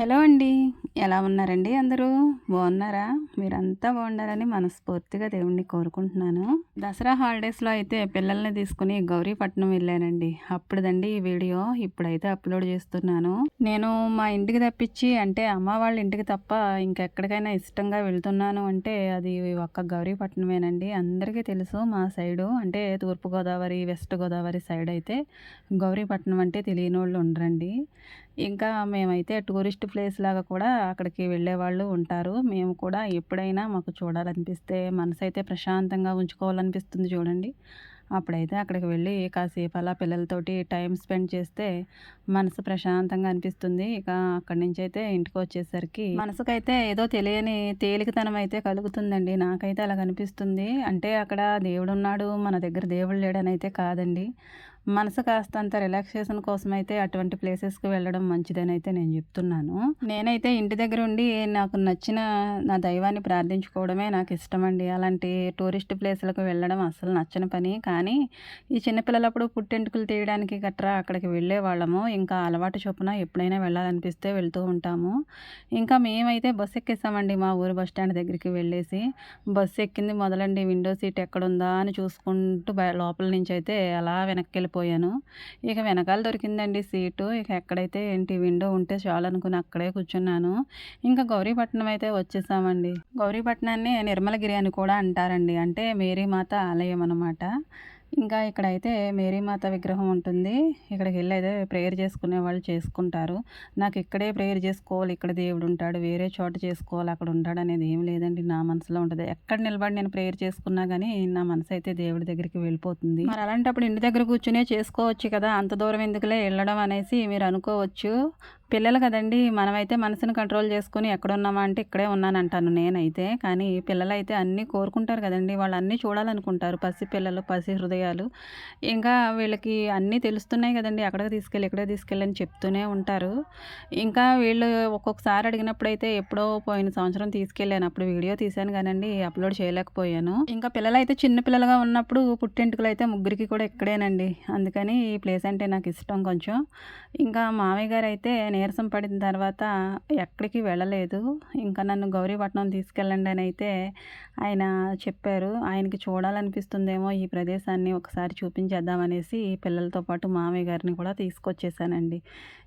Hello అండి. ఎలా ఉన్నారండి అందరూ? బాగున్నారా? మీరంతా బాగున్నారని మనస్ఫూర్తిగా దేవుణ్ణి కోరుకుంటున్నాను. దసరా హాలిడేస్లో అయితే పిల్లల్ని తీసుకుని గౌరీపట్నం వెళ్ళానండి. అప్పుడుదండి ఈ వీడియో. ఇప్పుడైతే అప్లోడ్ చేస్తున్నాను. నేను మా ఇంటికి తప్పించి అంటే అమ్మ వాళ్ళ ఇంటికి తప్ప ఇంకెక్కడికైనా ఇష్టంగా వెళ్తున్నాను అంటే అది ఒక్క గౌరీపట్నమేనండి. అందరికీ తెలుసు మా సైడు అంటే తూర్పుగోదావరి వెస్ట్ గోదావరి సైడ్ అయితే గౌరీపట్నం అంటే తెలియని వాళ్ళు ఉండరండి. ఇంకా మేమైతే టూరిస్ట్ ప్లేస్ లాగా కూడా అక్కడికి వెళ్ళే వాళ్ళు ఉంటారు. మేము కూడా ఎప్పుడైనా మాకు చూడాలనిపిస్తే మనసు అయితే ప్రశాంతంగా ఉంచుకోవాలనిపిస్తుంది చూడండి. అప్పుడైతే అక్కడికి వెళ్ళి కాసేపు అలా పిల్లలతోటి టైం స్పెండ్ చేస్తే మనసు ప్రశాంతంగా అనిపిస్తుంది. ఇక అక్కడి నుంచి అయితే ఇంటికి వచ్చేసరికి మనసుకైతే ఏదో తెలియని తేలికతనం అయితే కలుగుతుందండి. నాకైతే అలా కనిపిస్తుంది. అంటే అక్కడ దేవుడు ఉన్నాడు మన దగ్గర దేవుడు లేడని అయితే కాదండి. మనసు కాస్తంత రిలాక్సేషన్ కోసం అయితే అటువంటి ప్లేసెస్కి వెళ్ళడం మంచిదని అయితే నేను చెప్తున్నాను. నేనైతే ఇంటి దగ్గర ఉండి నాకు నచ్చిన నా దైవాన్ని ప్రార్థించుకోవడమే నాకు ఇష్టమండి. అలాంటి టూరిస్ట్ ప్లేస్లకు వెళ్ళడం అసలు నచ్చని పని. కానీ ఈ చిన్నపిల్లలప్పుడు పుట్టెంటుకలు తీయడానికి గట్రా అక్కడికి వెళ్ళే వాళ్ళము. ఇంకా అలవాటు చొప్పున ఎప్పుడైనా వెళ్ళాలనిపిస్తే వెళ్తూ ఉంటాము. ఇంకా మేమైతే బస్సు ఎక్కేసామండి మా ఊరు బస్ స్టాండ్ దగ్గరికి వెళ్ళేసి. బస్సు ఎక్కింది మొదలండి. విండో సీట్ ఎక్కడుందా అని చూసుకుంటూ లోపల నుంచి అయితే అలా వెనక్కి వెళ్ళిపోయాను. ఇక వెనకాల దొరికిందండి సీటు. ఇక ఎక్కడైతే ఏంటి విండో ఉంటే చాలు అనుకుని అక్కడే కూర్చున్నాను. ఇంకా గౌరీపట్నం అయితే వచ్చేసామండి. గౌరీపట్నాన్ని నిర్మలగిరి అని కూడా అంటారండి. అంటే మేరీమాత ఆలయం అనమాట ఇంకా ఇక్కడైతే మేరీమాత విగ్రహం ఉంటుంది. ఇక్కడికి వెళ్ళి అయితే ప్రేయర్ చేసుకునే వాళ్ళు చేసుకుంటారు. నాకు ఇక్కడే ప్రేయర్ చేసుకోవాలి ఇక్కడ దేవుడు ఉంటాడు వేరే చోట చేసుకోవాలి అక్కడ ఉంటాడు అనేది ఏం లేదండి. నా మనసులో ఉంటుంది. ఎక్కడ నిలబడి నేను ప్రేయర్ చేసుకున్నా కానీ నా మనసు అయితే దేవుడి దగ్గరికి వెళ్ళిపోతుంది. మరి అలాంటప్పుడు ఇంటి దగ్గర కూర్చునే చేసుకోవచ్చు కదా. అంత దూరం ఎందుకులే వెళ్ళడం అనేసి మీరు అనుకోవచ్చు. పిల్లలు కదండి మనమైతే మనసుని కంట్రోల్ చేసుకుని ఎక్కడున్నామా అంటే ఇక్కడే ఉన్నానంటాను నేనైతే. కానీ పిల్లలు అయితే అన్నీ కోరుకుంటారు కదండి వాళ్ళు అన్నీ చూడాలనుకుంటారు. పసి పిల్లలు పసి హృదయాలు. ఇంకా వీళ్ళకి అన్నీ తెలుస్తున్నాయి కదండి అక్కడికి తీసుకెళ్ళి ఇక్కడే తీసుకెళ్ళని చెప్తూనే ఉంటారు. ఇంకా వీళ్ళు ఒక్కొక్కసారి అడిగినప్పుడు అయితే ఎప్పుడో పోయిన సంవత్సరం తీసుకెళ్ళాను. అప్పుడు వీడియో తీశాను కానండి అప్లోడ్ చేయలేకపోయాను. ఇంకా పిల్లలు అయితే చిన్న పిల్లలుగా ఉన్నప్పుడు పుట్టింటికలు అయితే ముగ్గురికి కూడా ఇక్కడేనండి. అందుకని ఈ ప్లేస్ అంటే నాకు ఇష్టం కొంచెం. ఇంకా మామయ్య గారు అయితే నీరసం పడిన తర్వాత ఎక్కడికి వెళ్ళలేదు. ఇంకా నన్ను గౌరీపట్నం తీసుకెళ్ళండి అని అయితే ఆయన చెప్పారు. ఆయనకి చూడాలనిపిస్తుందేమో ఈ ప్రదేశాన్ని ఒకసారి చూపించేద్దామనేసి పిల్లలతో పాటు మామయ్య గారిని కూడా తీసుకొచ్చేసానండి.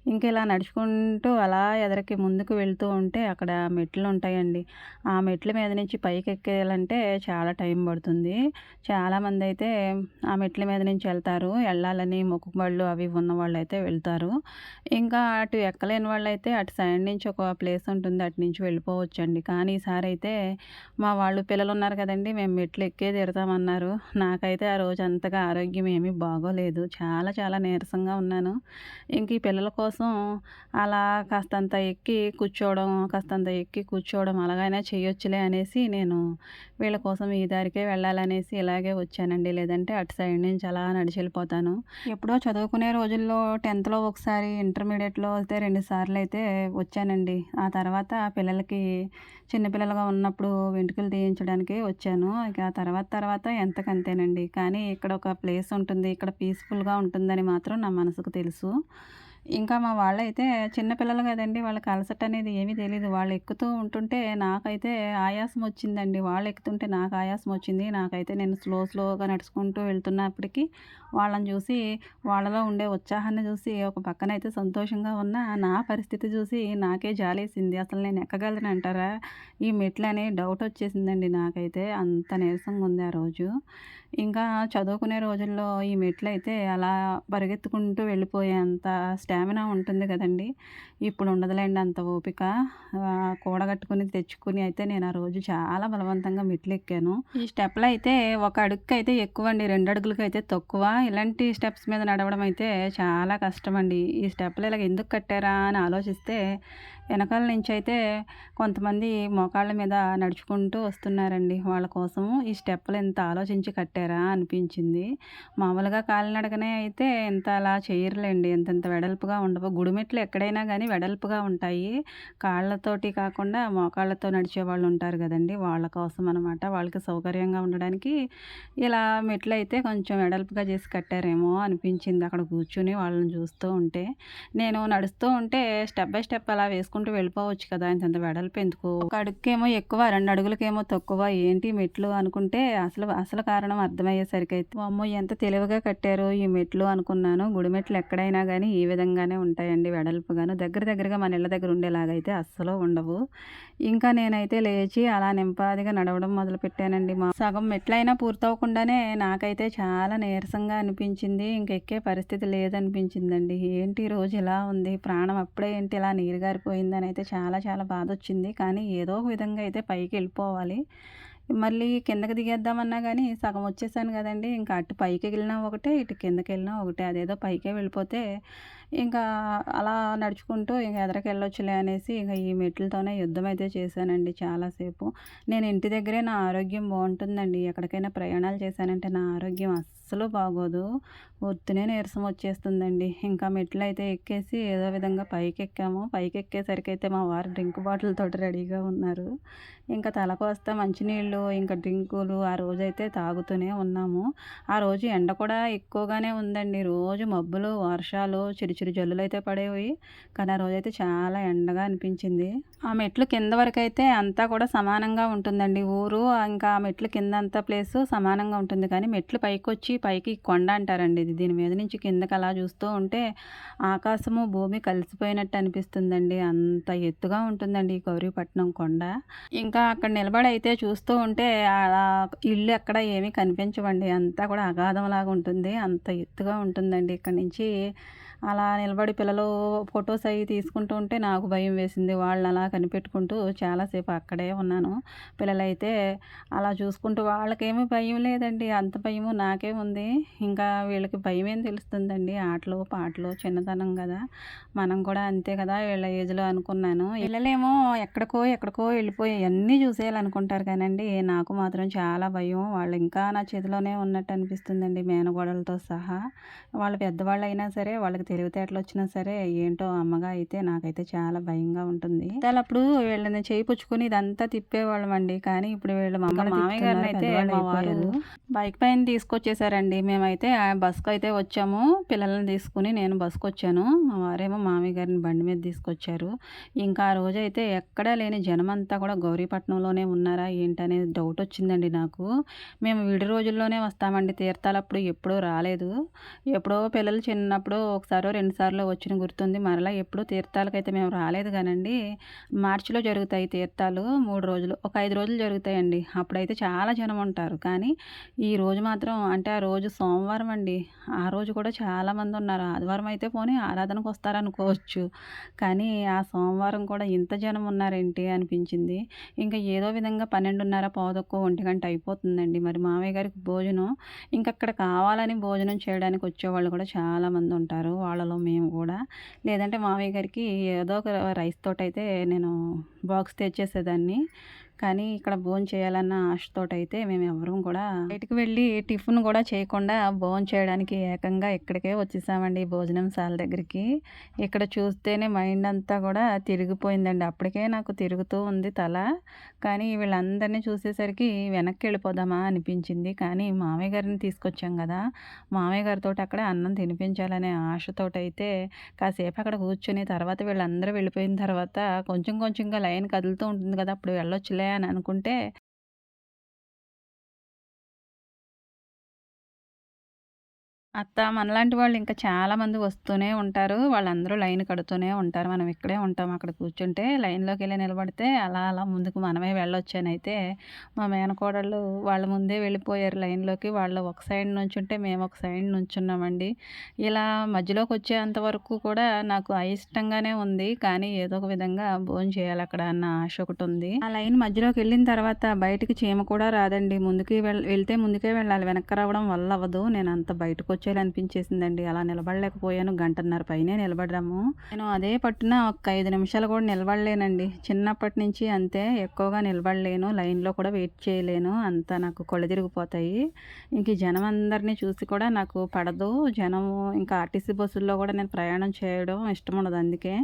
ఇంక ఇలా నడుచుకుంటూ అలా ఎదరికి ముందుకు వెళ్తూ ఉంటే అక్కడ మెట్లు ఉంటాయండి ఆ మెట్ల మీద నుంచి పైకి ఎక్కేయాలంటే చాలా టైం పడుతుంది. చాలామంది అయితే ఆ మెట్ల మీద నుంచి వెళ్తారు. వెళ్ళాలని మొక్కుబళ్ళు అవి ఉన్న వాళ్ళు అయితే వెళ్తారు. ఇంకా అటు ఎక్కలేని వాళ్ళు అయితే అటు సైడ్ నుంచి ఒక ప్లేస్ ఉంటుంది. అటు నుంచి వెళ్ళిపోవచ్చండి. కానీ ఈసారి అయితే మా వాళ్ళు పిల్లలు ఉన్నారు కదండి మేము మెట్లు ఎక్కే తిడతామన్నారు నాకైతే ఆ రోజు అంతగా ఆరోగ్యం ఏమీ బాగోలేదు. చాలా చాలా నీరసంగా ఉన్నాను. ఇంక ఈ పిల్లల కోసం కోసం అలా కాస్తంత ఎక్కి కూర్చోవడం కాస్తంత ఎక్కి కూర్చోవడం అలాగైనా చేయొచ్చులే అనేసి నేను వీళ్ళ కోసం ఈ దారికే వెళ్ళాలనేసి ఇలాగే వచ్చానండి. లేదంటే అటు సైడ్ నుంచి అలా నడిచి వెళ్ళిపోతాను ఎప్పుడో చదువుకునే రోజుల్లో టెన్త్లో ఒకసారి ఇంటర్మీడియట్లో అయితే రెండు సార్లు అయితే వచ్చానండి. ఆ తర్వాత పిల్లలకి చిన్నపిల్లలుగా ఉన్నప్పుడు వెంట్రుకలు తీయించడానికి వచ్చాను. ఇక తర్వాత తర్వాత ఎంతకంతేనండి. కానీ ఇక్కడ ఒక ప్లేస్ ఉంటుంది. ఇక్కడ పీస్ఫుల్గా ఉంటుందని మాత్రం నా మనసుకు తెలుసు. ఇంకా మా వాళ్ళైతే చిన్నపిల్లలు కదండి వాళ్ళకి అలసట అనేది ఏమీ తెలియదు వాళ్ళు ఎక్కుతూ ఉంటుంటే నాకైతే ఆయాసం వచ్చిందండి. వాళ్ళు ఎక్కుతుంటే నాకు ఆయాసం వచ్చింది. నాకైతే నేను స్లో స్లోగా నడుచుకుంటూ వెళ్తున్నప్పటికీ వాళ్ళని చూసి వాళ్ళలో ఉండే ఉత్సాహాన్ని చూసి ఒక పక్కన అయితే సంతోషంగా ఉన్న నా పరిస్థితి చూసి నాకే జాలేసింది. అసలు నేను ఎక్కగలను అంటారా? ఈ మెట్లని డౌట్ వచ్చేసిందండి నాకైతే. అంత నీరసంగా ఉంది ఆ రోజు. ఇంకా చదువుకునే రోజుల్లో ఈ మెట్లు అయితే అలా పరిగెత్తుకుంటూ వెళ్ళిపోయేంత స్టామినా ఉంటుంది కదండి. ఇప్పుడు ఉండదులేండి అంత ఓపిక. కూడగట్టుకుని తెచ్చుకుని అయితే నేను ఆ రోజు చాలా బలవంతంగా మెట్లు ఎక్కాను ఈ స్టెప్లు అయితే ఒక అడుగుకి అయితే ఎక్కువ అండి రెండు అడుగులకి అయితే తక్కువ. ఇలాంటి స్టెప్స్ మీద నడవడం అయితే చాలా కష్టం అండి ఈ స్టెప్లు ఇలాగ ఎందుకు కట్టారా అని ఆలోచిస్తే వెనకాల నుంచి అయితే కొంతమంది మోకాళ్ళ మీద నడుచుకుంటూ వస్తున్నారండి. వాళ్ళ కోసం ఈ స్టెప్పులు ఎంత ఆలోచించి కట్టారా అనిపించింది. మామూలుగా కాలినడకనే అయితే ఇంత అలా చేయరులేండి. ఎంతెంత వెడల్పుగా ఉండవు. గుడిమెట్లు ఎక్కడైనా కానీ వెడల్పుగా ఉంటాయి. కాళ్ళతోటి కాకుండా మోకాళ్ళతో నడిచే వాళ్ళు ఉంటారు కదండి. వాళ్ళ కోసం అనమాట వాళ్ళకి సౌకర్యంగా ఉండడానికి ఇలా మెట్లు అయితే కొంచెం వెడల్పుగా చేసి కట్టారేమో అనిపించింది. అక్కడ కూర్చుని వాళ్ళని చూస్తూ ఉంటే నేను నడుస్తూ ఉంటే స్టెప్ బై స్టెప్ అలా వేసుకుంటూ వెళ్ళిపోవచ్చు కదా ఇంత వెడల్పు ఎందుకు? ఒక అడుగుకేమో ఎక్కువ రెండు అడుగులకేమో తక్కువ ఏంటి మెట్లు అనుకుంటే అసలు అసలు కారణం అర్థమయ్యేసరికి అయితే అమ్మో ఎంత తెలివిగా కట్టారు ఈ మెట్లు అనుకున్నాను. గుడి మెట్లు ఎక్కడైనా కానీ ఈ విధంగానే ఉంటాయండి వెడల్పుగాను. దగ్గర దగ్గరగా మన ఇళ్ళ దగ్గర ఉండేలాగైతే అస్సలు ఉండవు. ఇంకా నేనైతే లేచి అలా నింపాదిగా నడవడం మొదలు పెట్టానండి మా సగం మెట్లైనా పూర్తవకుండానే నాకైతే చాలా నీరసంగా అనిపించింది. ఇంక ఎక్కే పరిస్థితి లేదనిపించిందండి. ఏంటి ఈ రోజు ఇలా ఉంది? ప్రాణం అప్పుడే ఏంటి? ఇలా నీరు పడిందని అయితే చాలా చాలా బాధ వచ్చింది కానీ ఏదో ఒక విధంగా అయితే పైకి వెళ్ళిపోవాలి. మళ్ళీ కిందకి దిగేద్దామన్నా కానీ సగం వచ్చేసాను కదండి. ఇంకా అటు పైకి వెళ్ళినా ఒకటే ఇటు కిందకి వెళ్ళినా ఒకటే. అదేదో పైకే వెళ్ళిపోతే ఇంకా అలా నడుచుకుంటూ ఇంక ఎదరికి వెళ్ళొచ్చులే అనేసి ఇంకా ఈ మెట్లతోనే యుద్ధం అయితే చేశానండి చాలాసేపు. నేను ఇంటి దగ్గరే నా ఆరోగ్యం బాగుంటుందండి. ఎక్కడికైనా ప్రయాణాలు చేశానంటే నా ఆరోగ్యం అస్సలు బాగోదు. ఒత్తునే నీరసం వచ్చేస్తుందండి. ఇంకా మెట్లు అయితే ఎక్కేసి ఏదో విధంగా పైకి ఎక్కాము పైకి ఎక్కేసరికి అయితే మా వారు డ్రింక్ బాటిల్ తోటి రెడీగా ఉన్నారు. ఇంకా తలకు వస్తే మంచినీళ్ళు ఇంకా డ్రింకులు ఆ రోజైతే తాగుతూనే ఉన్నాము. ఆ రోజు ఎండ కూడా ఎక్కువగానే ఉందండి. రోజు మబ్బులు వర్షాలు చిరు చిరు జల్లులు అయితే పడేవి. కానీ ఆ రోజైతే చాలా ఎండగా అనిపించింది. ఆ మెట్లు కింద వరకు అయితే అంతా కూడా సమానంగా ఉంటుందండి. ఊరు ఇంకా ఆ మెట్లు కింద అంతా ప్లేస్ సమానంగా ఉంటుంది. కానీ మెట్లు పైకి వచ్చి పైకి కొండ అంటారండి ఇది. దీని మీద నుంచి కిందకి అలా చూస్తూ ఉంటే ఆకాశము భూమి కలిసిపోయినట్టు అనిపిస్తుందండి. అంత ఎత్తుగా ఉంటుందండి ఈ గౌరీపట్నం కొండ. ఇంకా అక్కడ నిలబడి అయితే చూస్తూ ఉంటే ఇల్లు ఎక్కడ ఏమీ కనిపించవండి. అంతా కూడా అగాధంలాగా ఉంటుంది. అంత ఎత్తుగా ఉంటుందండి ఇక్కడ నుంచి. అలా నిలబడి పిల్లలు ఫొటోస్ అవి తీసుకుంటూ ఉంటే నాకు భయం వేసింది. వాళ్ళని అలా కనిపెట్టుకుంటూ చాలాసేపు అక్కడే ఉన్నాను. పిల్లలైతే అలా చూసుకుంటూ వాళ్ళకేమీ భయం లేదండి. అంత భయము నాకే ఉంది. ఇంకా వీళ్ళకి భయం ఏం తెలుస్తుందండి? ఆటలు పాటలు చిన్నతనం కదా. మనం కూడా అంతే కదా వీళ్ళ ఏజ్లో అనుకున్నాను. పిల్లలేమో ఎక్కడికో ఎక్కడికో వెళ్ళిపోయి అన్నీ చూసేయాలనుకుంటారు కానండి. నాకు మాత్రం చాలా భయం. వాళ్ళు ఇంకా నా చేతిలోనే ఉన్నట్టు అనిపిస్తుందండి మేనగోడలతో సహా. వాళ్ళు పెద్దవాళ్ళు అయినా సరే వాళ్ళకి తెలివితేటలు వచ్చినా సరే ఏంటో అమ్మగా అయితే నాకైతే చాలా భయంగా ఉంటుంది. అప్పుడు వీళ్ళని చేయి పుచ్చుకొని ఇదంతా తిప్పేవాళ్ళం అండి కానీ ఇప్పుడు వీళ్ళు మామయ్య గారిని అయితే బైక్ పైన తీసుకొచ్చేసారండి. మేమైతే బస్కి అయితే వచ్చాము. పిల్లల్ని తీసుకుని నేను బస్కి వచ్చాను. మా వారేమో మామయ్య గారిని బండి మీద తీసుకొచ్చారు. ఇంకా ఆ రోజు అయితే ఎక్కడా లేని జనం అంతా కూడా గౌరీపట్నంలోనే ఉన్నారా ఏంటనే డౌట్ వచ్చిందండి నాకు. మేము విడి రోజుల్లోనే వస్తామండి. తీర్థాలప్పుడు ఎప్పుడూ రాలేదు. ఎప్పుడో పిల్లలు చిన్నప్పుడు ఒకసారి ఒకసారో రెండుసార్లు వచ్చిన గుర్తుంది. మరలా ఎప్పుడూ తీర్థాలకైతే మేము రాలేదు కానండి మార్చిలో జరుగుతాయి తీర్థాలు మూడు రోజులు. ఒక ఐదు రోజులు జరుగుతాయండి. అప్పుడైతే చాలా జనం ఉంటారు. కానీ ఈ రోజు మాత్రం అంటే ఆ రోజు సోమవారం అండి. ఆ రోజు కూడా చాలామంది ఉన్నారు. ఆదివారం అయితే పోనీ ఆరాధనకు వస్తారనుకోవచ్చు. కానీ ఆ సోమవారం కూడా ఇంత జనం ఉన్నారేంటి అనిపించింది. ఇంకా ఏదో విధంగా పన్నెండున్నర పావుదక్కువ ఒంటి గంట అయిపోతుందండి. మరి మామయ్య గారికి భోజనం ఇంకా అక్కడ కావాలని భోజనం చేయడానికి వచ్చేవాళ్ళు కూడా చాలామంది ఉంటారు. వాళ్ళలో మేము కూడా. లేదంటే మామయ్య గారికి ఏదో ఒక రైస్ తోటైతే నేను బాక్స్ తెచ్చేసేదాన్ని. కానీ ఇక్కడ భోజనం చేయాలన్న ఆశతోటైతే మేము ఎవరూ కూడా బయటకు వెళ్ళి టిఫిన్ కూడా చేయకుండా భోజనం చేయడానికి ఏకంగా ఇక్కడికే వచ్చేసామండి భోజనం సాల దగ్గరికి. ఇక్కడ చూస్తేనే మైండ్ అంతా కూడా తిరిగిపోయిందండి. అప్పటికే నాకు తిరుగుతూ ఉంది తల. కానీ వీళ్ళందరినీ చూసేసరికి వెనక్కి వెళ్ళిపోదామా అనిపించింది. కానీ మామయ్య గారిని తీసుకొచ్చాం కదా. మామయ్య గారితో అక్కడ అన్నం తినిపించాలనే ఆశతోటైతే కాసేపు అక్కడ కూర్చొని తర్వాత వీళ్ళందరూ వెళ్ళిపోయిన తర్వాత కొంచెం కొంచెంగా లైన్ కదులుతూ ఉంటుంది కదా అప్పుడు వెళ్ళొచ్చులే అని అనుకుంటే అత్త మనలాంటి వాళ్ళు ఇంకా చాలామంది వస్తూనే ఉంటారు. వాళ్ళందరూ లైన్ కడుతూనే ఉంటారు. మనం ఇక్కడే ఉంటాం అక్కడ కూర్చుంటే. లైన్లోకి వెళ్ళి నిలబడితే అలా అలా ముందుకు మనమే వెళ్ళొచ్చానైతే మా మేనకోడళ్ళు వాళ్ళ ముందే వెళ్ళిపోయారు లైన్లోకి. వాళ్ళు ఒక సైడ్ నుంచి ఉంటే మేము ఒక సైడ్ నుంచున్నామండి. ఇలా మధ్యలోకి వచ్చేంత వరకు కూడా నాకు అయిష్టంగానే ఉంది. కానీ ఏదో ఒక విధంగా భోజనం చేయాలి అక్కడ అన్న ఆశ ఒకటి ఉంది. ఆ లైన్ మధ్యలోకి వెళ్ళిన తర్వాత బయటికి చీమ కూడా రాదండి. ముందుకి వెళ్తే ముందుకే వెళ్ళాలి. వెనక్కి రావడం వల్ల అవ్వదు. నేను అంత బయటకు కూర్చోాలనిపించేసిందండి అలా నిలబడలేకపోయాను. గంటన్నర పైనే నిలబడ్డాము. నేను అదే పట్టున ఒక ఐదు నిమిషాలు కూడా నిలబడలేనండి. చిన్నప్పటి నుంచి అంతే ఎక్కువగా నిలబడలేను. లైన్లో కూడా వెయిట్ చేయలేను. అంత నాకు కొలదిరిగిపోతాయి ఇంక జనం అందరినీ చూసి కూడా నాకు పడదు. జనము ఇంకా ఆర్టీసీ బస్సుల్లో కూడా నేను ప్రయాణం చేయడం ఇష్టం ఉండదు అందుకే.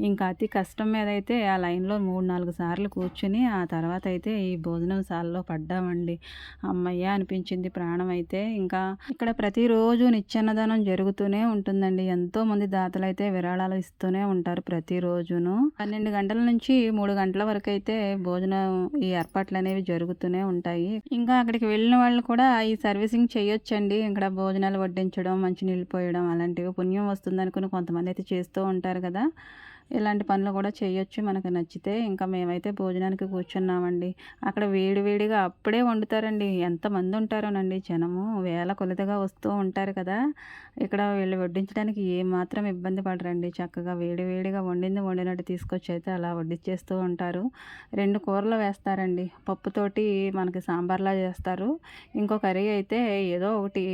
ఇంకా అతి కష్టం మీద అయితే ఆ లైన్లో మూడు నాలుగు సార్లు కూర్చుని ఆ తర్వాత అయితే ఈ భోజనం సాల్లో పడ్డామండి. అమ్మయ్య అనిపించింది ప్రాణం అయితే. ఇంకా ఇక్కడ ప్రతిరోజు నిత్యాన్నదానం జరుగుతూనే ఉంటుందండి. ఎంతో మంది దాతలు అయితే విరాళాలు ఇస్తూనే ఉంటారు ప్రతిరోజును. పన్నెండు గంటల నుంచి మూడు గంటల వరకు అయితే భోజనం ఈ ఏర్పాట్లు అనేవి జరుగుతూనే ఉంటాయి. ఇంకా అక్కడికి వెళ్ళిన వాళ్ళు కూడా ఈ సర్వీసింగ్ చేయొచ్చండి. ఇక్కడ భోజనాలు వడ్డించడం మంచినీళ్ళు పోయడం అలాంటివి పుణ్యం వస్తుంది అనుకుని కొంతమంది అయితే చేస్తూ ఉంటారు కదా. ఇలాంటి పనులు కూడా చేయొచ్చు మనకు నచ్చితే. ఇంకా మేమైతే భోజనానికి కూర్చున్నామండి. అక్కడ వేడివేడిగా అప్పుడే వండుతారండి. ఎంతమంది ఉంటారోనండి. జనము వేల కొలతగా వస్తూ ఉంటారు కదా. ఇక్కడ వీళ్ళు వడ్డించడానికి ఏమాత్రం ఇబ్బంది పడరండి. చక్కగా వేడివేడిగా వండింది వండినట్టు తీసుకొచ్చి అయితే అలా వడ్డించేస్తూ ఉంటారు. రెండు కూరలు వేస్తారండి. పప్పుతోటి మనకి సాంబార్లా చేస్తారు. ఇంకో కర్రీ అయితే ఏదో ఒకటి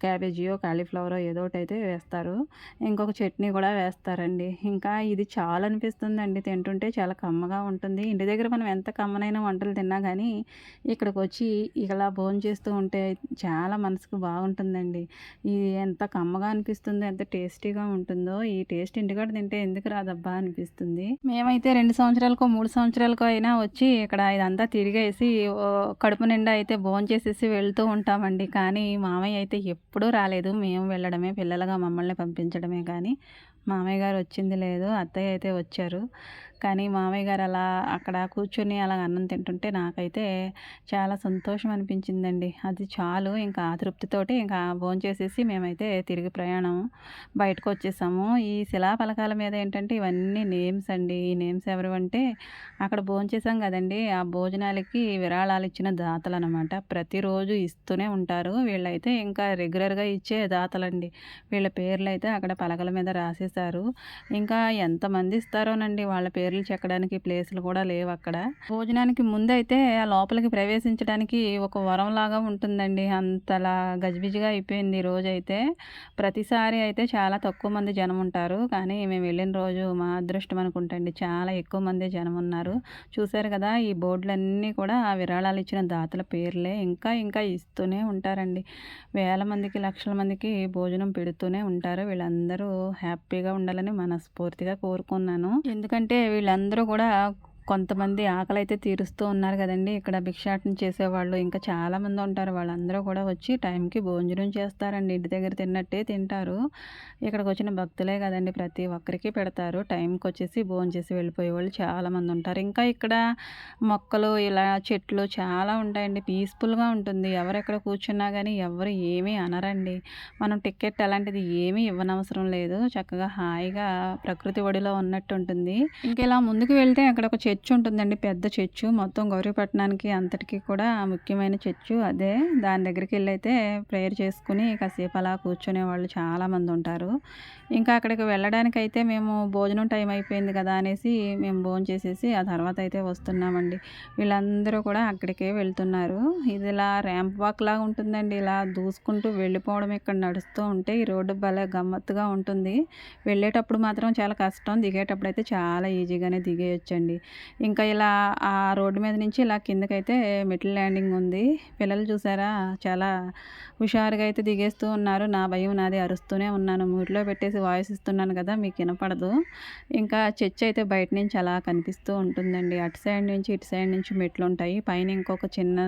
క్యాబేజీయో కాలీఫ్లవరో ఏదో ఒకటి అయితే వేస్తారు. ఇంకొక చట్నీ కూడా వేస్తారండి. ఇంకా ఇది చాలా అనిపిస్తుందండి తింటుంటే చాలా కమ్మగా ఉంటుంది. ఇంటి దగ్గర మనం ఎంత కమ్మనైన వంటలు తిన్నా కానీ ఇక్కడికి వచ్చి ఇలా భోజనం చేస్తూ ఉంటే చాలా మనసుకు బాగుంటుందండి. ఇది ఎంత కమ్మగా అనిపిస్తుందో ఎంత టేస్టీగా ఉంటుందో ఈ టేస్ట్ ఇంటికాడ తింటే ఎందుకు రాదబ్బా అనిపిస్తుంది. మేమైతే రెండు సంవత్సరాలకో మూడు సంవత్సరాలకో అయినా వచ్చి ఇక్కడ ఇదంతా తిరిగేసి కడుపు నిండా అయితే భోజనం చేసేసి వెళ్తూ ఉంటామండి. కానీ మామయ్య అయితే ఎప్పుడూ రాలేదు. మేము వెళ్ళడమే పిల్లలుగా మమ్మల్ని పంపించడమే కానీ మామయ్య గారు వచ్చింది లేదు అత్తయ్య అయితే వచ్చారు. కానీ మామయ్య గారు అలా అక్కడ కూర్చొని అలా అన్నం తింటుంటే నాకైతే చాలా సంతోషం అనిపించిందండి. అది చాలు ఇంకా తృప్తితోటి ఇంకా భోంచేసేసి మేమైతే తిరిగి ప్రయాణం బయటకు వచ్చేసాము. ఈ శిలాఫలకాల మీద ఏంటంటే ఇవన్నీ నేమ్స్ అండి. ఈ నేమ్స్ ఎవరు అంటే అక్కడ భోంచేసాం కదండి. ఆ భోజనాలకి విరాళాలు ఇచ్చిన దాతలు అనమాట ప్రతిరోజు ఇస్తూనే ఉంటారు. వీళ్ళైతే ఇంకా రెగ్యులర్గా ఇచ్చే దాతలండి. వీళ్ళ పేర్లు అయితే అక్కడ పలకల మీద రాసేసారు ఇంకా ఎంతమంది ఇస్తారోనండి వాళ్ళ పేర్లు పేర్లు చెక్కడానికి ప్లేసులు కూడా లేవు అక్కడ భోజనానికి ముందైతే ఆ లోపలికి ప్రవేశించడానికి ఒక వరం లాగా ఉంటుందండి. అంతలా గజిబిజిగా అయిపోయింది ఈ రోజు అయితే ప్రతిసారి అయితే చాలా తక్కువ మంది జనం ఉంటారు. కానీ మేము వెళ్ళిన రోజు మా అదృష్టం అనుకుంటండి చాలా ఎక్కువ మంది జనం ఉన్నారు. చూశారు కదా ఈ బోర్డులన్నీ కూడా ఆ విరాళాలు ఇచ్చిన దాతల పేర్లే. ఇంకా ఇంకా ఇస్తూనే ఉంటారండి. వేల మందికి లక్షల మందికి భోజనం పెడుతూనే ఉంటారు. వీళ్ళందరూ హ్యాపీగా ఉండాలని మనస్ఫూర్తిగా కోరుకున్నాను. ఎందుకంటే వీళ్ళందరూ కూడా కొంతమంది ఆకలి అయితే తీరుస్తూ ఉన్నారు కదండి. ఇక్కడ భిక్షాటన చేసేవాళ్ళు ఇంకా చాలామంది ఉంటారు. వాళ్ళందరూ కూడా వచ్చి టైంకి భోజనం చేస్తారండి. ఇంటి దగ్గర తిన్నట్టే తింటారు. ఇక్కడికి వచ్చిన భక్తులే కదండి. ప్రతి ఒక్కరికి పెడతారు. టైంకి వచ్చేసి భోజనం చేసి వెళ్ళిపోయే వాళ్ళు చాలామంది ఉంటారు. ఇంకా ఇక్కడ మొక్కలు ఇలా చెట్లు చాలా ఉంటాయండి. పీస్ఫుల్గా ఉంటుంది. ఎవరెక్కడ కూర్చున్నా కానీ ఎవరు ఏమీ అనరండి. మనం టికెట్ అలాంటిది ఏమీ ఇవ్వనవసరం లేదు. చక్కగా హాయిగా ప్రకృతి ఒడిలో ఉన్నట్టు ఉంటుంది ఇంకా ఇలా ముందుకు వెళ్తే అక్కడ ఒక చర్చ్ ఉంటుందండి పెద్ద చర్చు. మొత్తం గౌరీపట్నానికి అంతటికి కూడా ముఖ్యమైన చర్చు అదే. దాని దగ్గరికి వెళ్ళైతే ప్రేయర్ చేసుకుని కాసేపు అలా కూర్చునే వాళ్ళు చాలామంది ఉంటారు. ఇంకా అక్కడికి వెళ్ళడానికి అయితే మేము భోజనం టైం అయిపోయింది కదా అనేసి మేము భోజనం చేసేసి ఆ తర్వాత అయితే వస్తున్నామండి. వీళ్ళందరూ కూడా అక్కడికే వెళ్తున్నారు. ఇది ఇలా ర్యాంప్ వాక్ లాగా ఉంటుందండి. ఇలా దూసుకుంటూ వెళ్ళిపోవడం ఇక్కడ నడుస్తూ ఉంటే ఈ రోడ్డు భలే గమ్మత్తుగా ఉంటుంది. వెళ్ళేటప్పుడు మాత్రం చాలా కష్టం. దిగేటప్పుడు అయితే చాలా ఈజీగానే దిగేయచ్చండి. ఇంకా ఇలా ఆ రోడ్డు మీద నుంచి ఇలా కిందకైతే మెట్ల ల్యాండింగ్ ఉంది. పిల్లలు చూసారా? చాలా హుషారుగా అయితే దిగేస్తూ ఉన్నారు. నా భయం నాది అరుస్తూనే ఉన్నాను. మూటిలో పెట్టేసి వాయిస్ ఇస్తున్నాను కదా మీకు వినపడదు. ఇంకా చర్చ్ అయితే బయట నుంచి అలా కనిపిస్తూ ఉంటుందండి. అటు సైడ్ నుంచి ఇటు సైడ్ నుంచి మెట్లు ఉంటాయి. పైన ఇంకొక చిన్న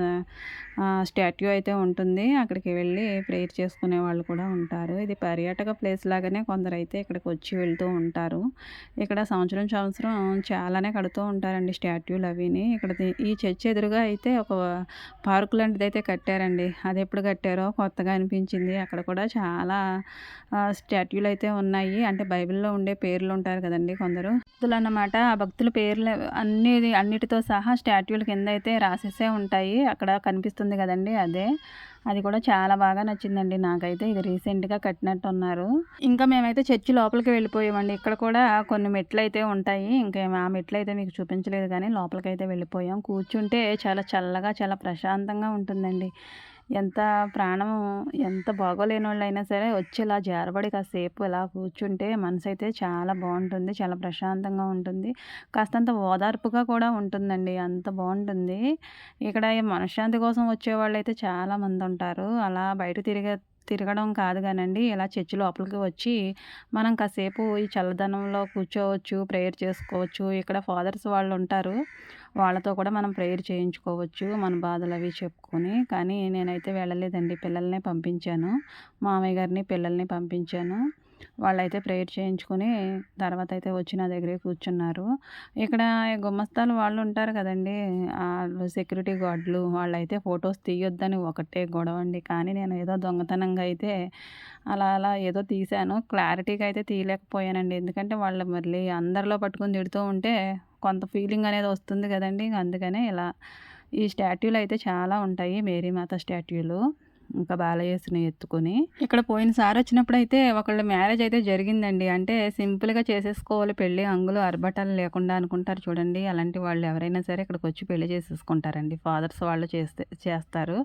స్టాట్యూ అయితే ఉంటుంది. అక్కడికి వెళ్ళి ప్రేయర్ చేసుకునే వాళ్ళు కూడా ఉంటారు. ఇది పర్యాటక ప్లేస్ లాగానే కొందరు అయితే ఇక్కడికి వచ్చి వెళ్తూ ఉంటారు. ఇక్కడ సంవత్సరం సంవత్సరం చాలానే కడుతూ ఉంటారు. ఉంటారండి స్టాట్యూలు అవిని. ఇక్కడ ఈ చర్చ్ ఎదురుగా అయితే ఒక పార్క్ లాంటిది అయితే కట్టారండి. అది ఎప్పుడు కట్టారో కొత్తగా అనిపించింది. అక్కడ కూడా చాలా స్టాట్యూలు అయితే ఉన్నాయి. అంటే బైబిల్లో ఉండే పేర్లు ఉంటారు కదండి కొందరు. భక్తులు అన్నమాట ఆ భక్తుల పేర్లు అన్ని అన్నిటితో సహా స్టాట్యూల కింద అయితే రాసేసే ఉంటాయి. అక్కడ కనిపిస్తుంది కదండి అదే. అది కూడా చాలా బాగా నచ్చిందండి. నాకైతే ఇది రీసెంట్గా కట్టినట్టు ఉన్నారు ఇంకా మేమైతే చర్చి లోపలికి వెళ్ళిపోయామండి. ఇక్కడ కూడా కొన్ని మెట్లు అయితే ఉంటాయి. ఇంకా ఆ మెట్లు అయితే మీకు చూపించలేదు కానీ లోపలికి అయితే వెళ్ళిపోయాం. కూర్చుంటే చాలా చల్లగా చాలా ప్రశాంతంగా ఉంటుందండి. ఎంత ప్రాణం ఎంత బాగోలేని వాళ్ళైనా సరే వచ్చి ఇలా జారబడి కాసేపు ఇలా కూర్చుంటే మనసు అయితే చాలా బాగుంటుంది చాలా ప్రశాంతంగా ఉంటుంది. కాస్తంత ఓదార్పుగా కూడా ఉంటుందండి అంత బాగుంటుంది. ఇక్కడ ఈ మనశ్శాంతి కోసం వచ్చేవాళ్ళు అయితే చాలామంది ఉంటారు అలా బయట తిరిగే తిరగడం కాదు కానండి. ఇలా చర్చి లోపలికి వచ్చి మనం కాసేపు ఈ చల్లదనంలో కూర్చోవచ్చు ప్రేయర్ చేసుకోవచ్చు. ఇక్కడ ఫాదర్స్ వాళ్ళు ఉంటారు. వాళ్ళతో కూడా మనం ప్రేయర్ చేయించుకోవచ్చు. మన బాధలు అవి చెప్పుకొని. కానీ నేనైతే వెళ్ళలేదండి. పిల్లల్ని పంపించాను. మామయ్య గారిని పిల్లల్ని పంపించాను. వాళ్ళైతే ప్రేయర్ చేయించుకొని తర్వాత అయితే వచ్చి నా దగ్గరే కూర్చున్నారు. ఇక్కడ గుమ్మస్తాలు వాళ్ళు ఉంటారు కదండి వాళ్ళు సెక్యూరిటీ గార్డులు వాళ్ళైతే ఫొటోస్ తీయొద్దని ఒకటే గొడవ అండి. కానీ నేను ఏదో దొంగతనంగా అయితే అలా అలా ఏదో తీశాను. క్లారిటీగా అయితే తీయలేకపోయానండి. ఎందుకంటే వాళ్ళు మళ్ళీ అందరిలో పట్టుకొని తిడుతూ ఉంటే కొంత ఫీలింగ్ అనేది వస్తుంది కదండి. అందుకనే ఇలా ఈ స్టాట్యూలు అయితే చాలా ఉంటాయి మేరీమాత స్టాట్యూలు. ఇంకా బాలయేసుని ఎత్తుకొని. ఇక్కడ పోయినసారి వచ్చినప్పుడు అయితే ఒకళ్ళ మ్యారేజ్ అయితే జరిగిందండి. అంటే సింపుల్గా చేసేసుకోవాలి. పెళ్ళి అంగులు అర్భటాలు లేకుండా అనుకుంటారు చూడండి. అలాంటి వాళ్ళు ఎవరైనా సరే ఇక్కడికి వచ్చి పెళ్ళి చేసేసుకుంటారండి. ఫాదర్స్ వాళ్ళు చేస్తే చేస్తారు.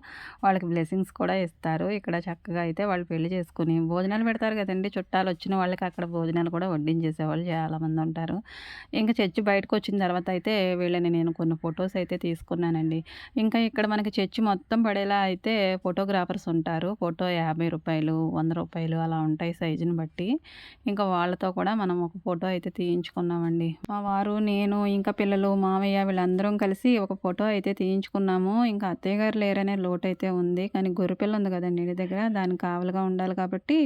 వాళ్ళకి బ్లెస్సింగ్స్ కూడా ఇస్తారు. ఇక్కడ చక్కగా అయితే వాళ్ళు పెళ్ళి చేసుకుని భోజనాలు పెడతారు కదండి. చుట్టాలు వచ్చిన వాళ్ళకి అక్కడ భోజనాలు కూడా వడ్డించేసేవాళ్ళు చాలామంది ఉంటారు. ఇంకా చర్చి బయటకు వచ్చిన తర్వాత అయితే వీళ్ళని నేను కొన్ని ఫొటోస్ అయితే తీసుకున్నానండి. ఇంకా ఇక్కడ మనకి చర్చి మొత్తం పడేలా అయితే ఫోటోగ్రాఫర్ ఫోటోగ్రాఫర్స్ ఉంటారు. ఫోటో యాభై రూపాయలు వంద రూపాయలు అలా ఉంటాయి సైజుని బట్టి. ఇంకా వాళ్ళతో కూడా మనం ఒక ఫోటో అయితే తీయించుకున్నామండి. మా వారు నేను ఇంకా పిల్లలు మామయ్య వీళ్ళందరం కలిసి ఒక ఫోటో అయితే తీయించుకున్నాము. ఇంకా అత్తయ్య గారు లేరనే లోటు అయితే ఉంది. కానీ గొర్రెపిల్ల ఉంది కదండి ఇంటి దగ్గర. దానికి కావలుగా ఉండాలి కాబట్టి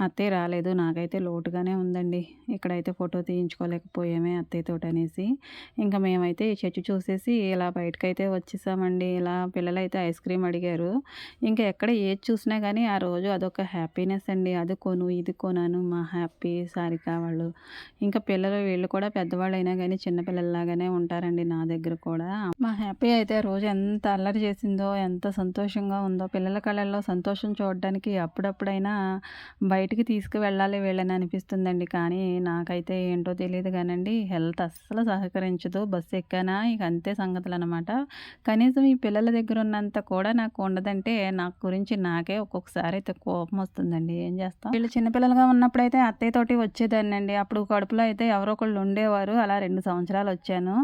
అత్తయ్య రాలేదు. నాకైతే లోటుగానే ఉందండి. ఇక్కడైతే ఫోటో తీయించుకోలేకపోయామే అత్తయ్యతోటి అనేసి. ఇంకా మేమైతే ఈ చర్చి చూసేసి ఇలా బయటకైతే వచ్చేసామండి. ఇలా పిల్లలైతే ఐస్ క్రీమ్ అడిగారు. ఇంకా ఎక్కడ ఏది చూసినా కానీ ఆ రోజు అదొక హ్యాపీనెస్ అండి. అది కొను ఇది కొనాను మా హ్యాపీ సారిక వాళ్ళు ఇంకా పిల్లలు వీళ్ళు కూడా పెద్దవాళ్ళు అయినా కానీ చిన్నపిల్లల్లాగానే ఉంటారండి నా దగ్గర కూడా. మా హ్యాపీ అయితే రోజు ఎంత అల్లరి చేసిందో ఎంత సంతోషంగా ఉందో పిల్లల కళల్లో సంతోషం చూడడానికి అప్పుడప్పుడైనా బయటికి తీసుకువెళ్ళాలి వీళ్ళని అనిపిస్తుందండి. కానీ నాకైతే ఏంటో తెలియదు కానండి హెల్త్ అస్సలు సహకరించదు. బస్సు ఎక్కానా? ఇక అంతే సంగతులు అనమాట కనీసం ఈ పిల్లల దగ్గర ఉన్నంత కూడా నాకు ఉండదంటే నాకు గురించి నాకే ఒక్కొక్కసారి అయితే కోపం వస్తుందండి. ఏం చేస్తాం? వీళ్ళు చిన్నపిల్లలుగా ఉన్నప్పుడు అయితే అత్తయ్య తోటి వచ్చేదాన్ని అండి అప్పుడు కడుపులో అయితే ఎవరో ఒకళ్ళు ఉండేవారు. అలా రెండు సంవత్సరాలు వచ్చాను.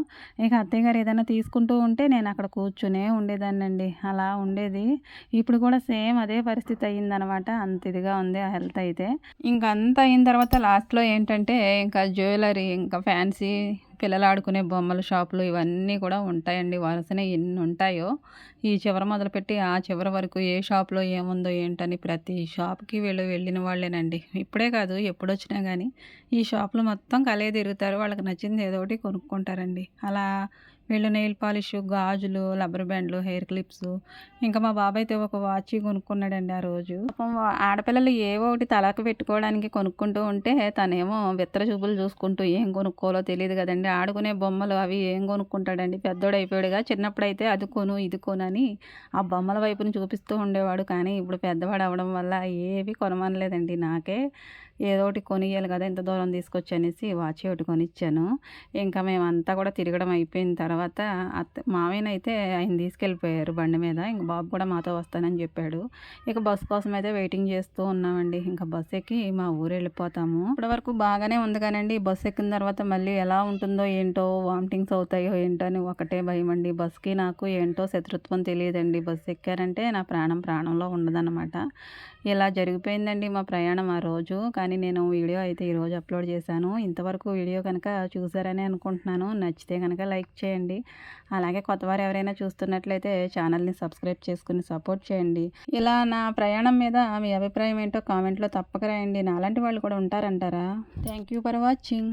ఇక అత్తయ్య గారు ఏదైనా తీసుకుంటూ ఉంటే నేను అక్కడ కూర్చునే ఉండేదాన్ని అండి అలా ఉండేది. ఇప్పుడు కూడా సేమ్ అదే పరిస్థితి అయ్యిందనమాట. అంత ఇదిగా ఉంది ఆ హెల్త్ అయితే. ఇంకా అంత అయిన తర్వాత లాస్ట్లో ఏంటంటే ఇంకా జ్యువెలరీ ఇంకా ఫ్యాన్సీ పిల్లలు ఆడుకునే బొమ్మల షాపులు ఇవన్నీ కూడా ఉంటాయండి. వరుసనే ఎన్ని ఉంటాయో. ఈ చివర మొదలుపెట్టి ఆ చివరి వరకు ఏ షాప్లో ఏముందో ఏంటని ప్రతి షాప్కి వీళ్ళు వెళ్ళిన వాళ్ళేనండి. ఇప్పుడే కాదు ఎప్పుడు వచ్చినా కానీ ఈ షాపులు మొత్తం కలే తిరుగుతారు. వాళ్ళకి నచ్చింది ఏదో ఒకటి కొనుక్కుంటారండి. అలా వీళ్ళు నెయిల్ పాలిష్ గాజులు రబ్బర్ బ్యాండ్లు హెయిర్ క్లిప్స్. ఇంకా మా బాబాయ్ అయితే ఒక వాచ్ కొనుక్కున్నాడండి ఆ రోజు. ఆడపిల్లలు ఏవో ఒకటి తలకు పెట్టుకోవడానికి కొనుక్కుంటూ ఉంటే తనేమో విత్తర చూపులు చూసుకుంటూ ఏం కొనుక్కోవాలో తెలియదు కదండి. ఆడుకునే బొమ్మలు అవి ఏం కొనుక్కుంటాడండి? పెద్దోడు అయిపోయాడుగా. చిన్నప్పుడైతే అది కొను ఇది కొను అని ఆ బొమ్మల వైపుని చూపిస్తూ ఉండేవాడు. కానీ ఇప్పుడు పెద్దవాడు అవడం వల్ల ఏవి కొనమనలేదండి నాకే. ఏదో ఒకటి కొనియాలి కదా ఇంత దూరం తీసుకొచ్చి అనేసి వాచ్ ఒకటి కొనిచ్చాను. ఇంకా మేమంతా కూడా తిరగడం అయిపోయిన తర్వాత అత్త మామయ్యనైతే ఆయన తీసుకెళ్ళిపోయారు బండి మీద. ఇంక బాబు కూడా మాతో వస్తానని చెప్పాడు. ఇక బస్ కోసం అయితే వెయిటింగ్ చేస్తూ ఉన్నామండి. ఇంకా బస్ ఎక్కి మా ఊరు వెళ్ళిపోతాము. ఇప్పటి వరకు బాగానే ఉంది కానండి. బస్ ఎక్కిన తర్వాత మళ్ళీ ఎలా ఉంటుందో ఏంటో వామిటింగ్స్ అవుతాయో ఏంటో అని ఒకటే భయం అండి. బస్కి నాకు ఏంటో శత్రుత్వం తెలియదండి. బస్ ఎక్కారంటే నా ప్రాణం ప్రాణంలో ఉండదన్నమాట. ఇలా జరిగిపోయిందండి మా ప్రయాణం ఆ రోజు. కానీ నేను వీడియో అయితే ఈరోజు అప్లోడ్ చేశాను. ఇంతవరకు వీడియో కనుక చూసారని అనుకుంటున్నాను. నచ్చితే కనుక లైక్ చేయండి. అలాగే కొత్తవారు ఎవరైనా చూస్తున్నట్లయితే ఛానల్ని సబ్స్క్రైబ్ చేసుకుని సపోర్ట్ చేయండి. ఇలా నా ప్రయాణం మీద మీ అభిప్రాయం ఏంటో కామెంట్లో తప్పక రాయండి. నాలాంటి వాళ్ళు కూడా ఉంటారంటారా? Thank you for watching.